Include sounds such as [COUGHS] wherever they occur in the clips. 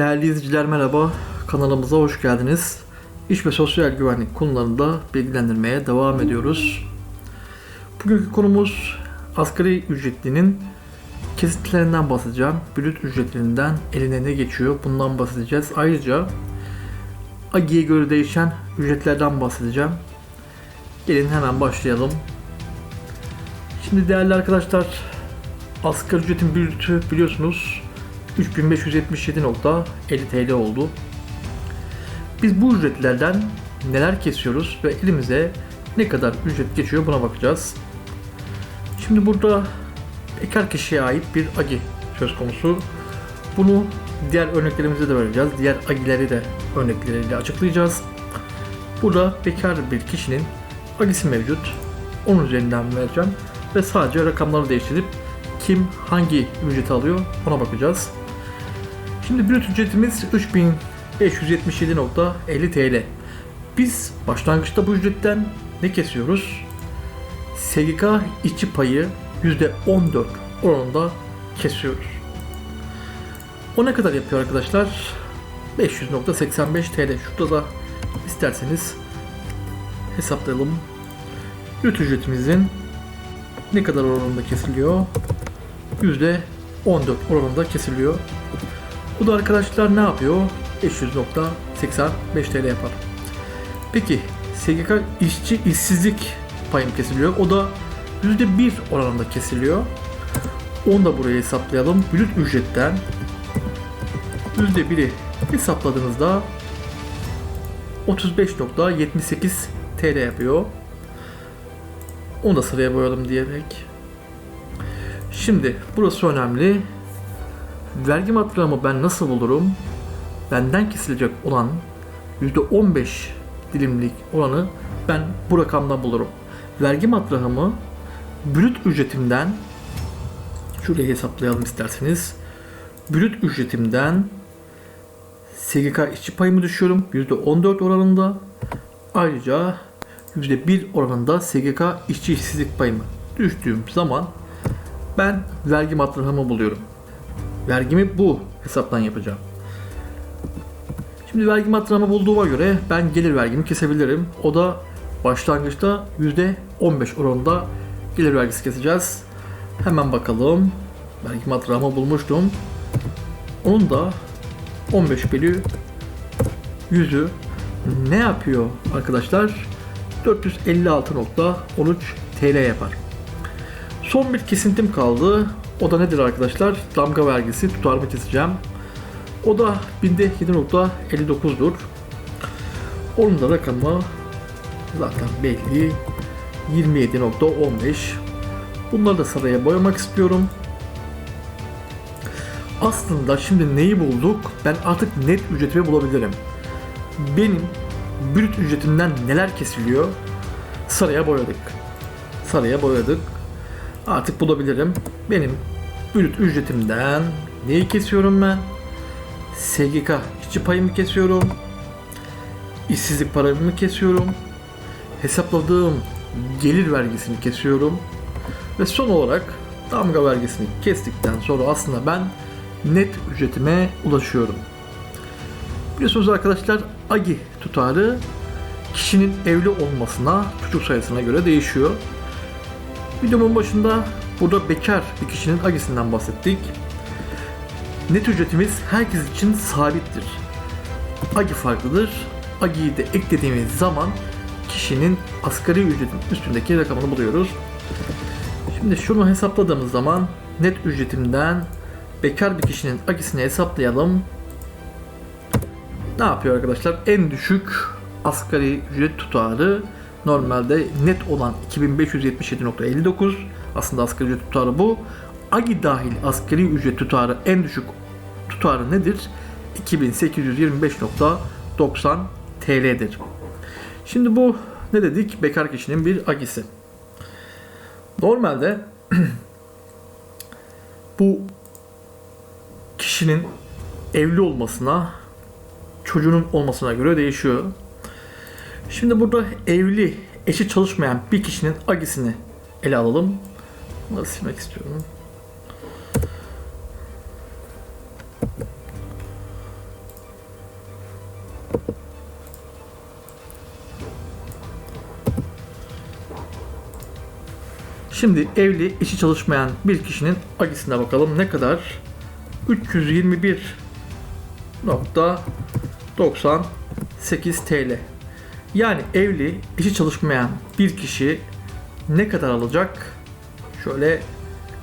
Değerli izleyiciler merhaba. Kanalımıza hoş geldiniz. İş ve sosyal güvenlik konularında bilgilendirmeye devam ediyoruz. Bugünkü konumuz asgari ücretlinin kesintilerinden bahsedeceğim. Brüt ücretlerinden eline ne geçiyor bundan bahsedeceğiz. Ayrıca AGİ'ye göre değişen ücretlerden bahsedeceğim. Gelin hemen başlayalım. Şimdi değerli arkadaşlar asgari ücretin brütü biliyorsunuz 3577.50 TL oldu. Biz bu ücretlerden neler kesiyoruz ve elimize ne kadar ücret geçiyor buna bakacağız. Şimdi burada bekar kişiye ait bir agi söz konusu. Bunu diğer örneklerimizde de vereceğiz. Diğer agileri de örnekleriyle açıklayacağız. Burada bekar bir kişinin agisi mevcut. Onun üzerinden vereceğim ve sadece rakamları değiştirip kim hangi ücreti alıyor ona bakacağız. Şimdi brüt ücretimiz 3577.50 TL. Biz başlangıçta bu ücretten ne kesiyoruz? SGK işçi payı %14 oranında kesiyoruz. O ne kadar yapıyor arkadaşlar? 500.85 TL. Şurada da isterseniz hesaplayalım. Brüt ücretimizin ne kadar oranında kesiliyor? %14 oranında kesiliyor. Bu da arkadaşlar ne yapıyor? 500.85 TL yapar. Peki SGK işçi işsizlik payım kesiliyor. O da %1 oranında kesiliyor. Onu da buraya hesaplayalım. Brüt ücretten %1'i hesapladığınızda 35.78 TL yapıyor. Onu da sıraya boyalım diyerek. Şimdi burası önemli. Vergi matrağımı ben nasıl bulurum? Benden kesilecek olan %15 dilimlik oranı ben bu rakamdan bulurum. Vergi matrağımı brüt ücretimden şuraya hesaplayalım isterseniz. Brüt ücretimden SGK işçi payımı düşüyorum %14 oranında. Ayrıca %1 oranında SGK işçi işsizlik payımı düştüğüm zaman ben vergi matrahımı buluyorum. Vergimi bu hesaptan yapacağım. Şimdi vergi matrahımı bulduğuma göre ben gelir vergimi kesebilirim. O da başlangıçta %15 oranında gelir vergisi keseceğiz. Hemen bakalım. Vergi matrahımı bulmuştum. Onun da 15 bölü 100'ü ne yapıyor arkadaşlar? 456.13 TL yapar. Son bir kesintim kaldı. O da nedir arkadaşlar? Damga vergisi tutarımı keseceğim. O da binde 7.59'dur. Onun da rakamı zaten belli. 27.15. Bunları da sıraya boyamak istiyorum. Aslında şimdi neyi bulduk? Ben artık net ücretimi bulabilirim. Benim brüt ücretimden neler kesiliyor? Sarıya boyadık. Sarıya boyadık. Artık bulabilirim. Benim brüt ücretimden neyi kesiyorum ben? SGK işçi payımı kesiyorum. İşsizlik paramı kesiyorum. Hesapladığım gelir vergisini kesiyorum. Ve son olarak damga vergisini kestikten sonra aslında ben net ücretime ulaşıyorum. Biliyorsunuz arkadaşlar AGI tutarı kişinin evli olmasına, çocuk sayısına göre değişiyor. Videomun başında burada bekar bir kişinin AGI'sinden bahsettik. Net ücretimiz herkes için sabittir. AGI farklıdır. AGI'yi de eklediğimiz zaman kişinin asgari ücretin üstündeki rakamını buluyoruz. Şimdi şunu hesapladığımız zaman net ücretimden bekar bir kişinin AGI'sini hesaplayalım. Ne yapıyor arkadaşlar? En düşük asgari ücret tutarı normalde net olan 2577.59 aslında asgari ücret tutarı bu. AGI dahil asgari ücret tutarı en düşük tutarı nedir? 2825.90 TL'dir. Şimdi bu ne dedik? Bekar kişinin bir agisi. Normalde [CLEARS THROAT] bu kişinin evli olmasına, çocuğunun olmasına göre değişiyor. Şimdi burada evli, eşi çalışmayan bir kişinin agisini ele alalım. Bunları silmek istiyorum. Şimdi evli, işi çalışmayan bir kişinin agisine bakalım ne kadar? 321.98 TL. Yani evli, işi çalışmayan bir kişi ne kadar alacak? Şöyle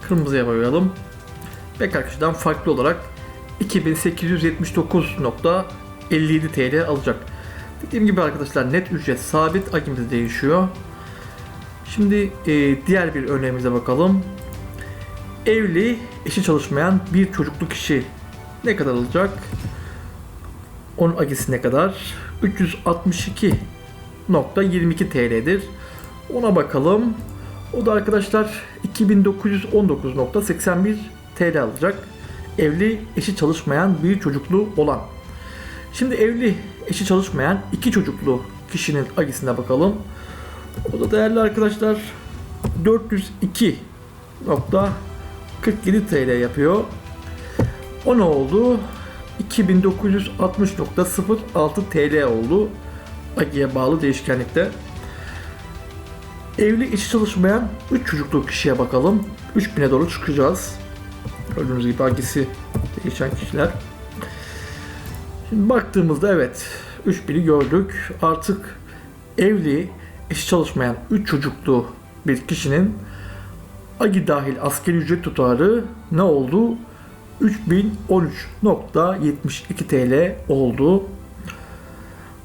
kırmızıya boyayalım. Bekar kişiden farklı olarak 2879.57 TL alacak. Dediğim gibi arkadaşlar net ücret sabit, agimiz değişiyor. Şimdi e, diğer bir örneğimize bakalım. Evli, eşi çalışmayan bir çocuklu kişi ne kadar alacak? Onun agisi ne kadar? 362.22 TL'dir. Ona bakalım. O da arkadaşlar 2919.81 TL alacak. Evli, eşi çalışmayan bir çocuklu olan. Şimdi evli, eşi çalışmayan iki çocuklu kişinin agisine bakalım. O da değerli arkadaşlar 402.47 TL yapıyor. O ne oldu? 2960.06 TL oldu. Agi'ye bağlı değişkenlikte. Evli işi çalışmayan 3 çocuklu kişiye bakalım. 3000'e doğru çıkacağız. Gördüğünüz gibi Agi'si değişen kişiler. Şimdi baktığımızda evet 3000'i gördük. Artık evli, eşi çalışmayan 3 çocuklu bir kişinin AGI dahil askeri ücret tutarı ne oldu? 3013.72 TL oldu.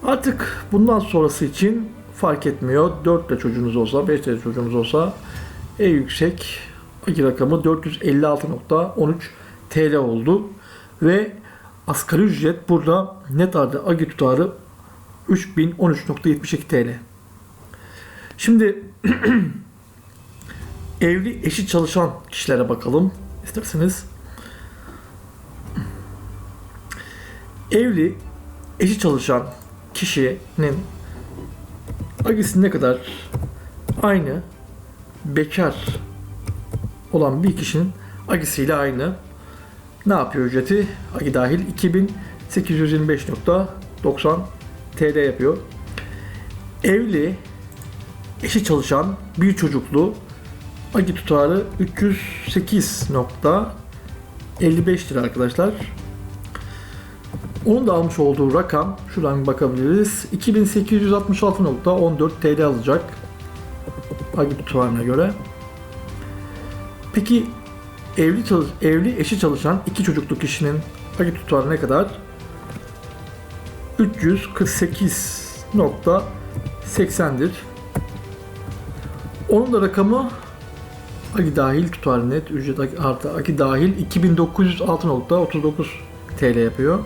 Artık bundan sonrası için fark etmiyor. 4 de çocuğunuz olsa, 5 de çocuğunuz olsa en yüksek AGI rakamı 456.13 TL oldu. Ve asgari ücret burada net halde AGI tutarı 3013.72 TL. Şimdi [CLEARS THROAT] evli eşi çalışan kişilere bakalım isterseniz. Evli eşi çalışan kişinin agisi ne kadar aynı bekar olan bir kişinin agisiyle aynı. Ne yapıyor ücreti? Agi dahil 2825.90 TL yapıyor. Evli eşi çalışan bir çocuklu Agi tutarı 308.55 lira arkadaşlar. Onun da almış olduğu rakam şuradan bakabiliriz. 2866.14 TL alacak. Agi tutarına göre. Peki evli çalış evli eşi çalışan iki çocuklu kişinin Agi tutarı ne kadar? 348.80'dir. Onun da rakamı Agi dahil tutar net ücret artı Agi dahil 2906.39 TL yapıyor.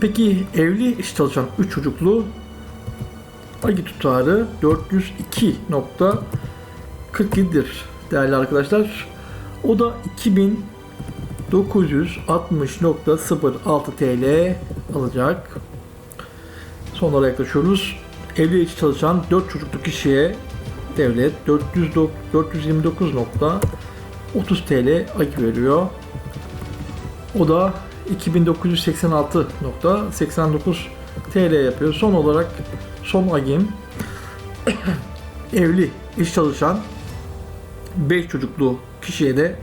Peki evli iş çalışan 3 çocuklu Agi tutarı 402.47'dir değerli arkadaşlar. O da 2960.06 TL alacak. Son olarak yaklaşıyoruz. Evli iş çalışan 4 çocuklu kişiye devlet 429.30 TL ayı veriyor. O da 2986.89 TL yapıyor. Son olarak son agim [COUGHS] evli iş çalışan 5 çocuklu kişiye de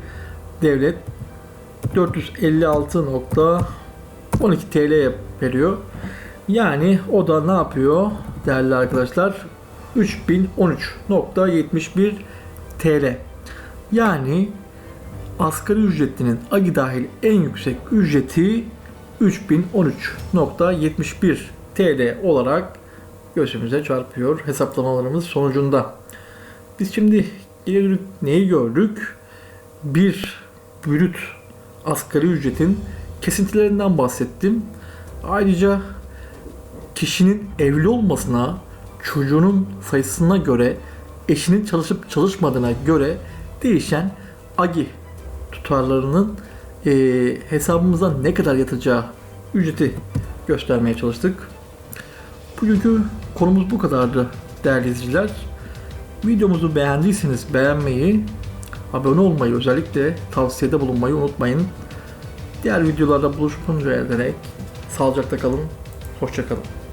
devlet 456.12 TL veriyor. Yani o da ne yapıyor değerli arkadaşlar? 3013.71 TL. Yani asgari ücretlinin agi dahil en yüksek ücreti 3013.71 TL olarak gözümüze çarpıyor hesaplamalarımız sonucunda. Biz şimdi ileri neyi gördük? Bir brüt asgari ücretin kesintilerinden bahsettim. Ayrıca kişinin evli olmasına, çocuğunun sayısına göre, eşinin çalışıp çalışmadığına göre değişen agi tutarlarının e, hesabımıza ne kadar yatacağı ücreti göstermeye çalıştık. Bugünkü konumuz bu kadardı değerli izleyiciler. Videomuzu beğendiyseniz beğenmeyi, abone olmayı özellikle tavsiyede bulunmayı unutmayın. Diğer videolarda buluşmak üzere sağlıcakla kalın, hoşçakalın.